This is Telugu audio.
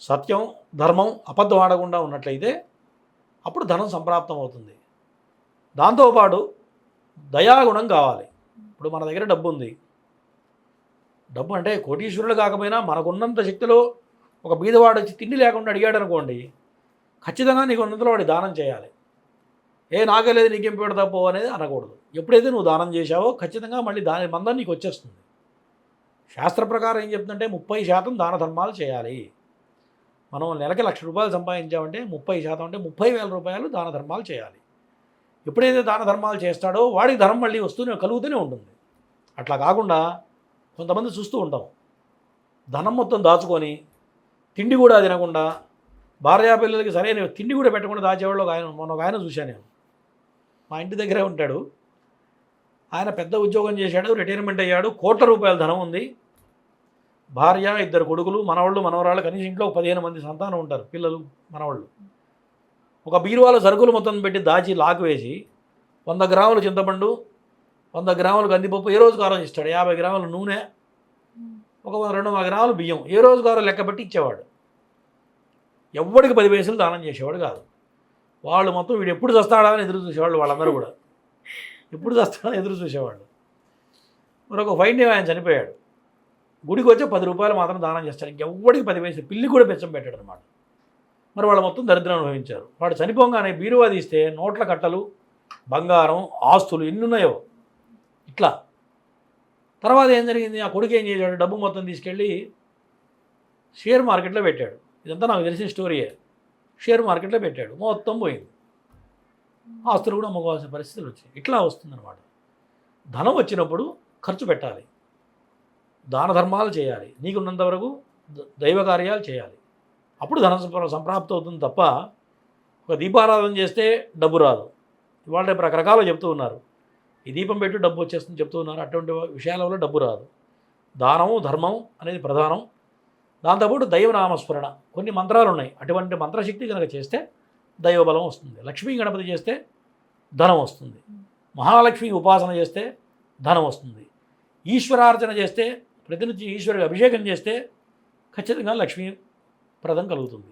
సత్యం ధర్మం అబద్ధం ఆడకుండా ఉన్నట్లయితే అప్పుడు ధనం సంప్రాప్తం అవుతుంది. దాంతోపాటు దయాగుణం కావాలి. ఇప్పుడు మన దగ్గర డబ్బు ఉంది డబ్బు అంటే కోటీశ్వరులు కాకపోయినా మనకున్నంత శక్తిలో ఒక బీదవాడు వచ్చి తిండి లేకుండా అడిగాడు అనుకోండి ఖచ్చితంగా నీకు ఉన్నంతలో వాడి దానం చేయాలి. ఏ నాగలేదు నీకేం పెడతా పో అనేది అనకూడదు. ఎప్పుడైతే నువ్వు దానం చేశావో ఖచ్చితంగా మళ్ళీ దాని మందం నీకు వచ్చేస్తుంది. శాస్త్ర ప్రకారం ఏం చెప్తుందంటే ముప్పై శాతం దాన ధర్మాలు చేయాలి. మనం నెలకి లక్ష రూపాయలు సంపాదించామంటే ముప్పై శాతం అంటే ముప్పై వేల రూపాయలు దాన ధర్మాలు చేయాలి. ఎప్పుడైతే దాన ధర్మాలు చేస్తాడో వాడికి ధర్మం మళ్ళీ వస్తూనే కలుగుతూనే ఉంటుంది. అట్లా కాకుండా కొంతమంది చూస్తూ ఉంటాం. ధనం మొత్తం దాచుకొని తిండి కూడా తినకుండా భార్యా పిల్లలకి సరైన తిండి కూడా పెట్టకుండా దాచేవాళ్ళు ఒక ఆయన మొన్న ఒక ఆయన చూశాను నేను. మా ఇంటి దగ్గరే ఉంటాడు. ఆయన పెద్ద ఉద్యోగం చేశాడు రిటైర్మెంట్ అయ్యాడు కోట్ల రూపాయల ధనం ఉంది. భార్య ఇద్దరు కొడుకులు మనవాళ్ళు మనవరాళ్ళు కనీసం ఇంట్లో పదిహేను మంది సంతానం ఉంటారు పిల్లలు మనవాళ్ళు. ఒక బీరువాలో సరుకులు మొత్తం పెట్టి దాచి లాక్ వేసి వంద గ్రాములు చింతపండు వంద గ్రాములు కందిపప్పు ఏ రోజు కారం ఇస్తాడు? యాభై గ్రాములు నూనె ఒక రెండు వందల గ్రాములు బియ్యం ఏ రోజు కారం లెక్క పెట్టి ఇచ్చేవాడు? ఎవ్వడికి పది పైసలు దానం చేసేవాడు కాదు. వాళ్ళు మొత్తం వీడు ఎప్పుడు చస్తాడా అని ఎదురు చూసేవాళ్ళు వాళ్ళందరూ కూడా. ఎప్పుడు చస్తాడా ఎదురు చూసేవాళ్ళు. మరొక ఫైన్ ఆయన చనిపోయాడు. గుడికి వచ్చి పది రూపాయలు మాత్రం దానం చేస్తారు. ఇంకెవ్వడికి పది వయసు పిల్లి కూడా బెచ్చం పెట్టాడు అనమాట మరి వాళ్ళు మొత్తం దరిద్రం అనుభవించారు. వాడు చనిపోగానే బీరువా తీస్తే నోట్ల కట్టలు బంగారం ఆస్తులు ఎన్ని ఉన్నాయో. ఇట్లా. తర్వాత ఏం జరిగింది? ఆ కొడుకు ఏం చేశాడు? డబ్బు మొత్తం తీసుకెళ్ళి షేర్ మార్కెట్లో పెట్టాడు. ఇదంతా నాకు తెలిసిన స్టోరీయే. షేర్ మార్కెట్లో పెట్టాడు. మొత్తం పోయింది. ఆస్తులు కూడా అమ్ముకోవాల్సిన పరిస్థితులు వచ్చాయి. ఇట్లా వస్తుందన్నమాట. ధనం వచ్చినప్పుడు ఖర్చు పెట్టాలి. దాన ధర్మాలు చేయాలి. నీకున్నంత వరకు దైవ కార్యాలు చేయాలి. అప్పుడు ధన సంప్రాప్తి అవుతుంది తప్ప ఒక దీపారాధన చేస్తే డబ్బు రాదు. ఇవాళ రేపు రకరకాలు చెప్తూ ఉన్నారు. ఈ దీపం పెట్టి డబ్బు వచ్చేస్తుంది చెప్తూ ఉన్నారు. అటువంటి విషయాల వల్ల డబ్బు రాదు. దానము ధర్మం అనేది ప్రధానం. దాంతోపాటు దైవనామస్మరణ కొన్ని మంత్రాలు ఉన్నాయి. అటువంటి మంత్రశక్తి కనుక చేస్తే దైవబలం వస్తుంది. లక్ష్మీ గణపతి చేస్తే ధనం వస్తుంది. మహాలక్ష్మి ఉపాసన చేస్తే ధనం వస్తుంది. ఈశ్వరార్చన చేస్తే ప్రతినిత్యం ఈశ్వరుడికి అభిషేకం చేస్తే ఖచ్చితంగా లక్ష్మీ ప్రదం కలుగుతుంది.